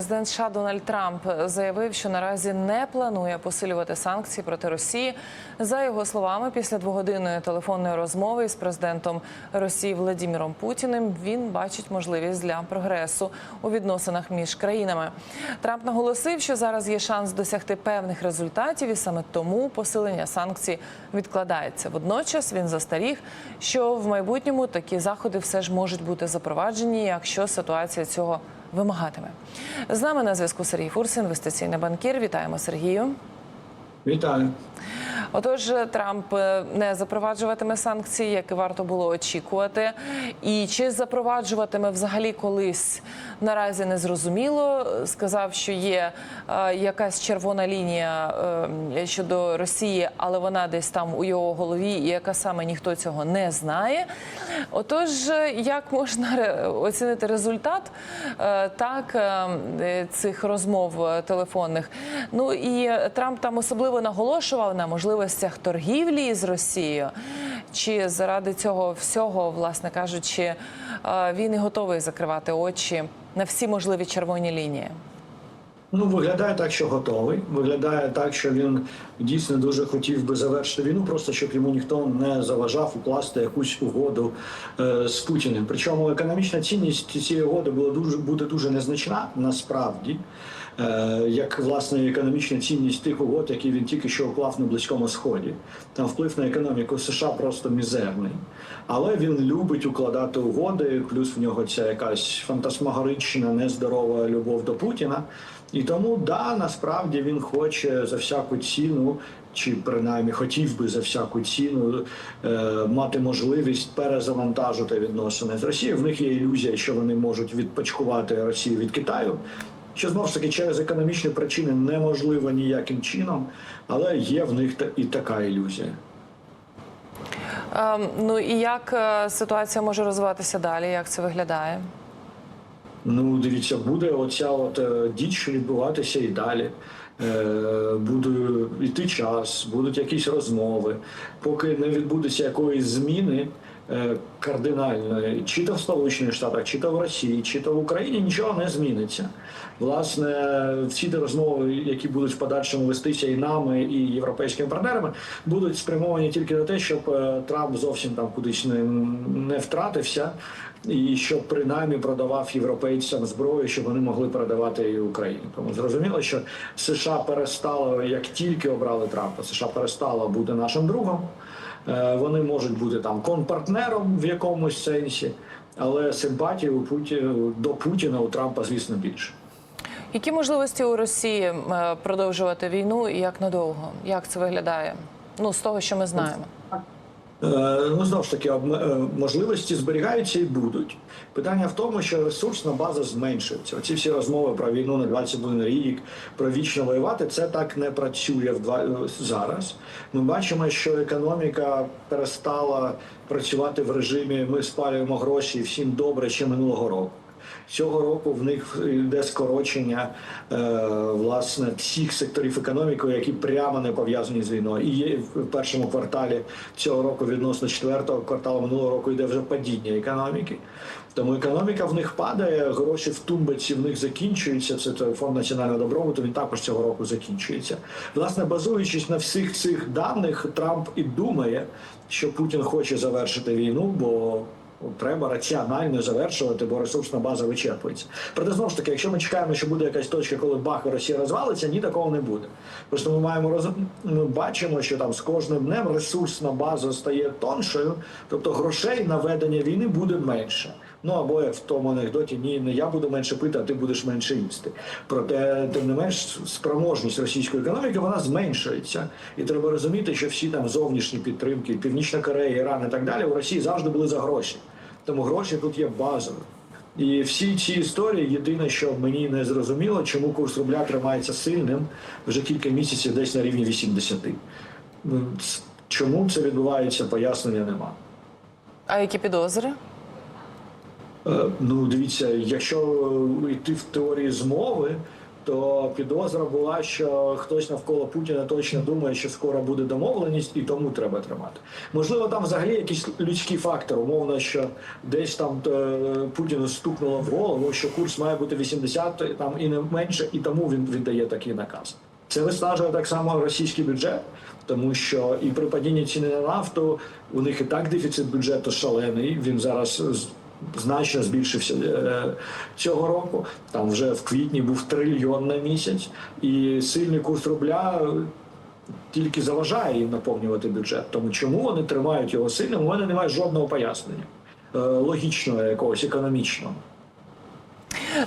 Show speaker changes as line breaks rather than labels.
Президент США Дональд Трамп заявив, що наразі не планує посилювати санкції проти Росії. За його словами, після двогодинної телефонної розмови з президентом Росії Владіміром Путіним він бачить можливість для прогресу у відносинах між країнами. Трамп наголосив, що зараз є шанс досягти певних результатів, і саме тому посилення санкцій відкладається. Водночас він застеріг, що в майбутньому такі заходи все ж можуть бути запроваджені, якщо ситуація цього вимагатиме. З нами на зв'язку Сергій Фурс, інвестиційний банкір. Вітаємо Сергію.
Вітаю.
Отож, Трамп е, не запроваджуватиме санкції, як і варто було очікувати. І чи запроваджуватиме взагалі колись наразі не зрозуміло. Сказав, що є е, якась червона лінія е, щодо Росії, але вона десь там у його голові, і яка саме ніхто цього не знає. Отож, як можна оцінити результат е, так цих розмов телефонних? Ну і Трамп там особливо наголошував на можливостях торгівлі з Росією. Чи заради цього всього, власне кажучи, е, він і готовий закривати очі на всі можливі червоні лінії?
Ну, виглядає так, що готовий. Виглядає так, що він дійсно дуже хотів би завершити війну, просто щоб йому ніхто не заважав укласти якусь угоду е, з Путіним. Причому економічна цінність цієї угоди була дуже буде дуже незначна насправді. Е, як власне економічна цінність тих угод, які він тільки що уклав на близькому сході, там вплив на економіку США просто мізерний, але він любить укладати угоди. Плюс в нього ця якась фантасмагорична, нездорова любов до Путіна. І тому да, насправді він хоче за всяку ціну, чи принаймні хотів би за всяку ціну е, мати можливість перезавантажити відносини з Росією. В них є ілюзія, що вони можуть відпочкувати Росію від Китаю. Що знову ж таки через економічні причини неможливо ніяким чином, але є в них і така ілюзія.
Ем, ну і як е, ситуація може розвиватися далі? Як це виглядає?
Ну, дивіться, буде оця от е, діч відбуватися і далі. Е, буде йти час, будуть якісь розмови. Поки не відбудеться якоїсь зміни е, кардинальної, чи то в Сполучених Штатах, чи то в Росії, чи то в Україні, нічого не зміниться. Власне, всі ті розмови, які будуть в подальшому вестися і нами, і європейськими партнерами, будуть спрямовані тільки на те, щоб е, Трамп зовсім там кудись не, не втратився, і щоб принаймні продавав європейцям зброю, щоб вони могли передавати її Україні. Тому зрозуміло, що США перестало, як тільки обрали Трампа, США перестало бути нашим другом. Е, Вони можуть бути там конпартнером в якомусь сенсі, але симпатії у Путі... до Путіна у Трампа, звісно, більше.
Які можливості у Росії е, продовжувати війну і як надовго? Як це виглядає? Ну, з того, що ми знаємо.
Е, Ну, знову ж таки, е, можливості зберігаються і будуть. Питання в тому, що ресурсна база зменшується. Оці всі розмови про війну на 21 рік, про вічно воювати, це так не працює в два е, зараз. Ми бачимо, що економіка перестала працювати в режимі ми спалюємо гроші всім добре ще минулого року. Цього року в них йде скорочення е, власне всіх секторів економіки, які прямо не пов'язані з війною. І в першому кварталі цього року відносно четвертого кварталу минулого року йде вже падіння економіки. Тому економіка в них падає, гроші в тумбиці в них закінчуються. Це фонд національного добробуту. Він також цього року закінчується. Власне, базуючись на всіх цих даних, Трамп і думає, що Путін хоче завершити війну, бо Треба раціонально завершувати, бо ресурсна база вичерпується. Проте знову ж таки, якщо ми чекаємо, що буде якась точка, коли бах Росія розвалиться, ні такого не буде. Просто ми маємо роз... ми бачимо, що там з кожним днем ресурсна база стає тоншою, тобто грошей на ведення війни буде менше. Ну або як в тому анекдоті, ні, не я буду менше пити, а ти будеш менше їсти. Проте, тим не менш, спроможність російської економіки вона зменшується, і треба розуміти, що всі там зовнішні підтримки, Північна Корея, Іран і так далі у Росії завжди були за гроші. Тому гроші тут є базові. І всі ці історії, єдине, що мені не зрозуміло, чому курс рубля тримається сильним вже кілька місяців, десь на рівні 80. Ну, Чому це відбувається, пояснення нема.
А які підозри?
Е, Ну, дивіться, якщо йти в теорії змови, то підозра була, що хтось навколо Путіна точно думає, що скоро буде домовленість, і тому треба тримати. Можливо, там взагалі якийсь людський фактор, умовно, що десь там е, Путіну стукнуло в голову, що курс має бути 80 там і не менше, і тому він віддає такий наказ. Це виснажує так само російський бюджет, тому що і при падінні ціни на нафту у них і так дефіцит бюджету шалений. Він зараз значно збільшився е, цього року. Там вже в квітні був трильйон на місяць, і сильний курс рубля е, тільки заважає їм наповнювати бюджет. Тому чому вони тримають його сильним? У мене немає жодного пояснення е, логічного якогось економічного.